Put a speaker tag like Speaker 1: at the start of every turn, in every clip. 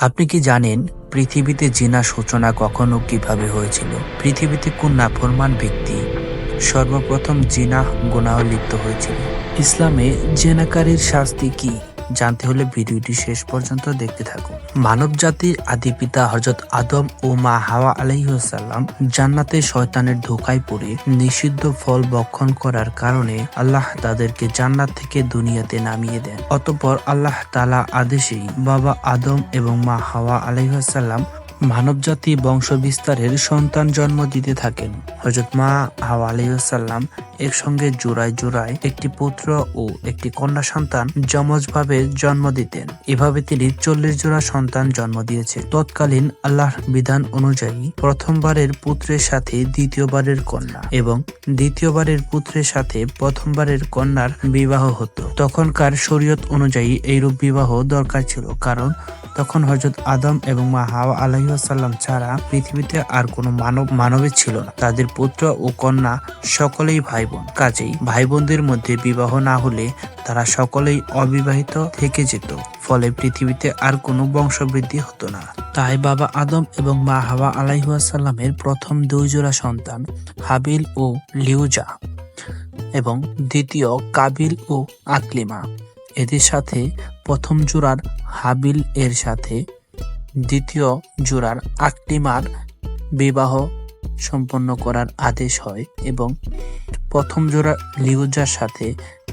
Speaker 1: আপনি কি জানেন পৃথিবীতে জিনা সূচনা কখনো কীভাবে হয়েছিল? পৃথিবীতে কোন নাফরমান ব্যক্তি সর্বপ্রথম জিনা গুনাহ লিপ্ত হয়েছিল? ইসলামে জেনাকারীর শাস্তি কি? জানতে হলে ভিডিওটি শেষ পর্যন্ত দেখতে থাকুন। মানব জাতির আদি পিতা হজরত আদম ও মা হাওয়া আলাইসাল্লাম জান্নাতে শয়তানের ধোকায় পড়ে নিষিদ্ধ ফল ভক্ষণ করার কারণে আল্লাহ তাদেরকে জান্নাত থেকে দুনিয়াতে নামিয়ে দেন। অতঃপর আল্লাহ তালা আদেশেই বাবা আদম এবং মা হাওয়া আলাইসাল্লাম মানবজাতি বংশ বিস্তারের সন্তান জন্ম দিতে থাকেন। হজরত মা হাওয়া আলাইসাল্লাম একসঙ্গে জোড়ায় জোড়ায় একটি পুত্র ও একটি কন্যা সন্তান যমজভাবে জন্ম দিতেন। এভাবে তিনি চল্লিশ জোড়া সন্তান জন্ম দিয়েছে। তৎকালীন আল্লাহর বিধান অনুযায়ী প্রথমবারের পুত্রের সাথে দ্বিতীয়বারের কন্যা এবং দ্বিতীয়বারের পুত্রের সাথে প্রথমবারের কন্যার বিবাহ হতো। তখনকার শরীয়ত অনুযায়ী এইরূপ বিবাহ দরকার ছিল কারণ তখন হজরত আদম এবং মা হাওয়া আলাইসাল্লাম ছাড়া পৃথিবীতে আর কোনো মানব মানবের ছিল না। তাদের পুত্র ও কন্যা সকলেই ভাই বোন কাজেই ভাই বোনদের মধ্যে বিবাহ না হলে তারা সকলেই অবিবাহিত থেকে যেত। ফলে পৃথিবীতে আর কোনো বংশবৃদ্ধি হতো না। তাই বাবা আদম এবং মা হাওয়া আলাইসাল্লামের প্রথম দুই জোড়া সন্তান হাবিল ও লিউজা এবং দ্বিতীয় কাবিল ও আকলিমা। এদের সাথে প্রথম জোড়ার হাবিল এর সাথে দ্বিতীয় জোড়ার আকলিমার বিবাহ সম্পন্ন করার আদেশ হয় এবং প্রথম জোড়া লিউজার সাথে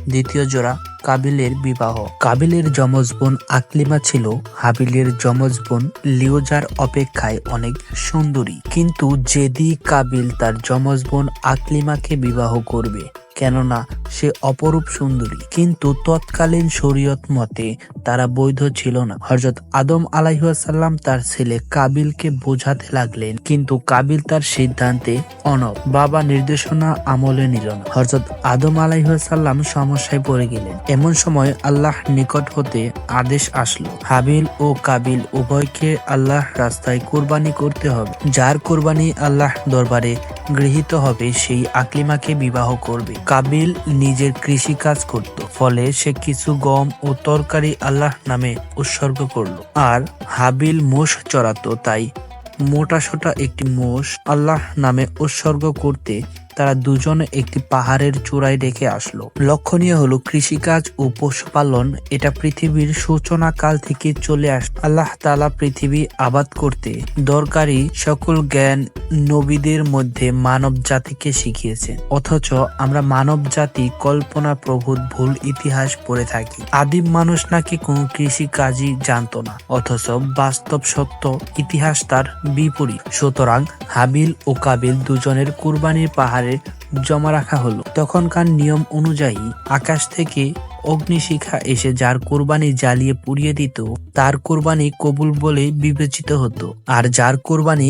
Speaker 1: দ্বিতীয় জোড়া কাবিলের বিবাহ। কাবিলের যমজ বোন আকলিমা ছিল হাবিলের যমজ বোন লিওজার অপেক্ষায় অনেক সুন্দরী। কিন্তু যেদি কাবিল তার যমজ বোন আকলিমাকে বিবাহ করবে কেননা সে অপরূপ সুন্দরী। কিন্তু তৎকালীন শরীয়ত মতে তারা বৈধ ছিল না। হজরত আদম আলাইসাল্লাম তার ছেলে কাবিলকে বোঝাতে লাগলেন, কিন্তু কাবিল তার সিদ্ধান্তে অনব বাবা নির্দেশনা আমলে নিল না। হজরত আদম আলাইসাল্লাম সমস্যায় পড়ে গেলেন। এমন সময় আল্লাহ নিকট হতে আদেশ আসলো, হাবিল ও কাবিল, উভয়কে আল্লাহ রাস্তায় কোরবানি করতে হবে। যার কোরবানি আল্লাহ দরবারে গৃহীত হবে, সেই আকলিমাকে বিবাহ করবে। কাবিল নিজের কৃষি কাজ করত, ফলে সে কিছু গম ও তরকারি আল্লাহ নামে উৎসর্গ করল। আর হাবিল মোষ চড়াতো, তাই মোটাসোটা একটি মোষ আল্লাহ নামে উৎসর্গ করতে তারা দুজন একটি পাহাড়ের চূড়ায় রেখে আসলো। লক্ষণীয় হলো কৃষিকাজ ও পশুপালন, এটা পৃথিবীর সূচনা কাল থেকে চলে আস, আল্লাহ তালা পৃথিবী আবাদ করতে দরকারি সকল জ্ঞান নবীদের মধ্যে মানব জাতিকে শিখিয়েছেন অথচ আমরা মানব জাতি কল্পনা প্রভূত ভুল ইতিহাস পড়ে থাকি। আদিম মানুষ নাকি কোনো কৃষি কাজই জানতো না, অথচ বাস্তব সত্য ইতিহাস তার বিপরীত। সুতরাং হাবিল ও কাবিল দুজনের কুরবানির পাহাড়ে জমা রাখা হলো। তখনকার নিয়ম অনুযায়ী আকাশ থেকে অগ্নিশিখা এসে যার কোরবানি জ্বালিয়ে পুড়িয়ে দিত, তার কোরবানি কবুল বলে বিবেচিত হতো। আর যার কোরবানি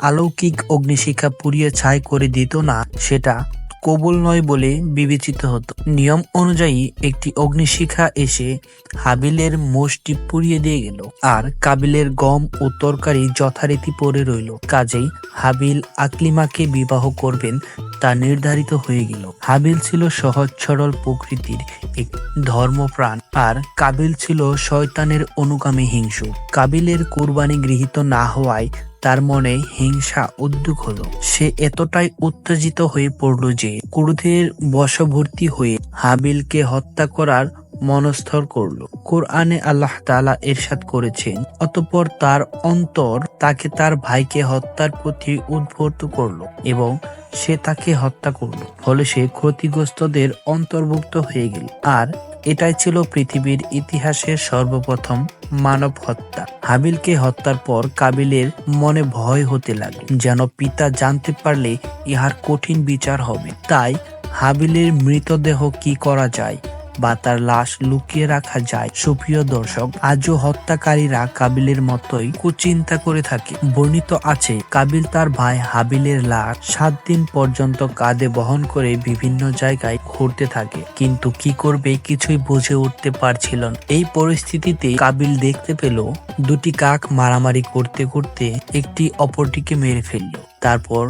Speaker 1: আলৌকিক অগ্নিশিখা পুড়িয়ে ছাই করে দিত না, সেটা কবুল নয় বলে বিবেচিত হতো। নিয়ম অনুযায়ী একটি অগ্নিশিখা এসে হাবিলের মোষটি পুড়িয়ে দিয়ে গেল আর কাবিলের গম ও তরকারি যথারীতি পড়ে রইল। কাজেই হাবিল আকলিমাকে বিবাহ করবেন তা নির্ধারিত হয়ে গেল। হাবিল ছিল সহজ সরল প্রকৃতির এক ধর্মপ্রাণ আর কাবিল ছিল শয়তানের অনুগামী হিংসু। কাবিলের কোরবানি গৃহীত না হওয়ায় তার মনে হিংসা উদ্যোগ হলো। সে এতটাই উত্তেজিত হয়ে পড়ল যে ক্রোধের বশবর্তী হয়ে হাবিলকে হত্যা করার মনস্থর করল। কোরআনে আল্লাহ তাআলা এরশাদ করেছেন, অতঃপর তার অন্তর তাকে তার ভাইকে হত্যার প্রতি উদ্বুদ্ধ করল এবং সে তাকে হত্যা করল। ফলে সে ক্ষতিগ্রস্তদের অন্তর্ভুক্ত হয়ে গেল। আর এটাই ছিল পৃথিবীর ইতিহাসের সর্বপ্রথম মানব হত্যা। হাবিলকে হত্যার পর কাবিলের মনে ভয় হতে লাগে। যেন পিতা জানতে পারলে ইহার কঠিন বিচার হবে। তাই হাবিলের মৃতদেহ কি করা যায়? বা তার লাশ লুকিয়ে রাখা যায়। সুপ্রিয় দর্শক, আজও হত্যাকারীরা কাবিলের মতোই কুচিন্তা করে থাকে। বর্ণিত আছে, কাবিল তার ভাই হাবিলের লাশ সাত দিন পর্যন্ত কাঁধে বহন করে বিভিন্ন জায়গায় ঘুরতে থাকে। কিন্তু কি করবে কিছুই বুঝে উঠতে পারছিল এই পরিস্থিতিতে কাবিল দেখতে পেল, দুটি কাক মারামারি করতে করতে একটি অপরটিকে মেরে ফেলল। তারপর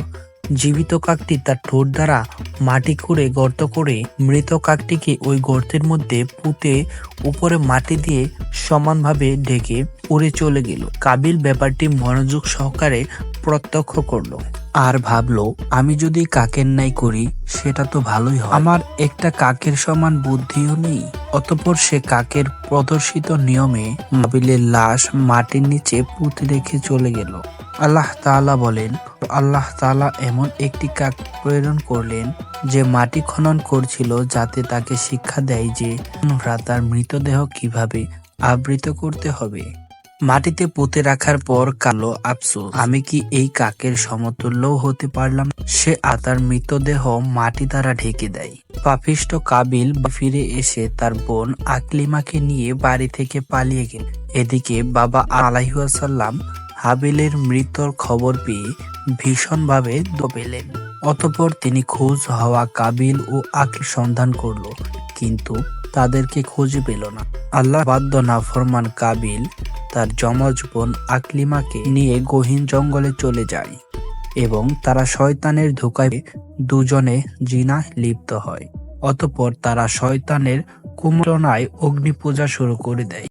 Speaker 1: জীবিত কাকটি তার ঠোঁট দ্বারা মাটি খুঁড়ে গর্ত করে মৃত কাকটিকে ওই গর্তের মধ্যে পুঁতে উপরে মাটি দিয়ে সমানভাবে ঢেকে উড়ে চলে গেল। কাবিল ব্যাপারটি মনোযোগ সহকারে প্রত্যক্ষ করল। আর ভাবলো, আমি যদি কাকের নাই করি, সেটা তো ভালোই হয়। আমার একটা কাকের সমান বুদ্ধিও নেই। অতঃপর সে কাকের প্রদর্শিত নিয়মে কাবিলের লাশ মাটির নিচে পুঁতে রেখে চলে গেল। আল্লাহ তাআলা বলেন, আল্লাহ তাআলা এমন একটি কাক প্রেরণ করলেন যে মাটি খনন করছিল যাতে তাকে শিক্ষা দেয় যে মানুষরা তার মৃতদেহ কীভাবে আবৃত করতে হবে। মাটিতে পুঁতে রাখার পর কালো, আফসোস, আমি কি এই কাকের সমতুল্যও হতে পারলাম? সে আতার মৃতদেহ মাটি দ্বারা ঢেকে দেয়। পাপিষ্ট কাবিল ফিরে এসে তার বোন আকলিমাকে নিয়ে বাড়ি থেকে পালিয়ে গেল। এদিকে বাবা আলাইহাল্লাম হাবিলের মৃত্যুর খবর পেয়ে ভীষণভাবে দপেলেন। অতঃপর তিনি খোঁজ হওয়া কাবিল ও আকিল সন্ধান করল, কিন্তু তাদেরকে খুঁজে পেল না। আল্লাহ বাদ্য নাফরমান কাবিল তার যমজ বোন আকলিমাকে নিয়ে গহীন জঙ্গলে চলে যায় এবং তারা শয়তানের ধোকায় দুজনে জিনা লিপ্ত হয়। অতপর তারা শয়তানের কুমরনায় অগ্নি পূজা শুরু করে দেয়।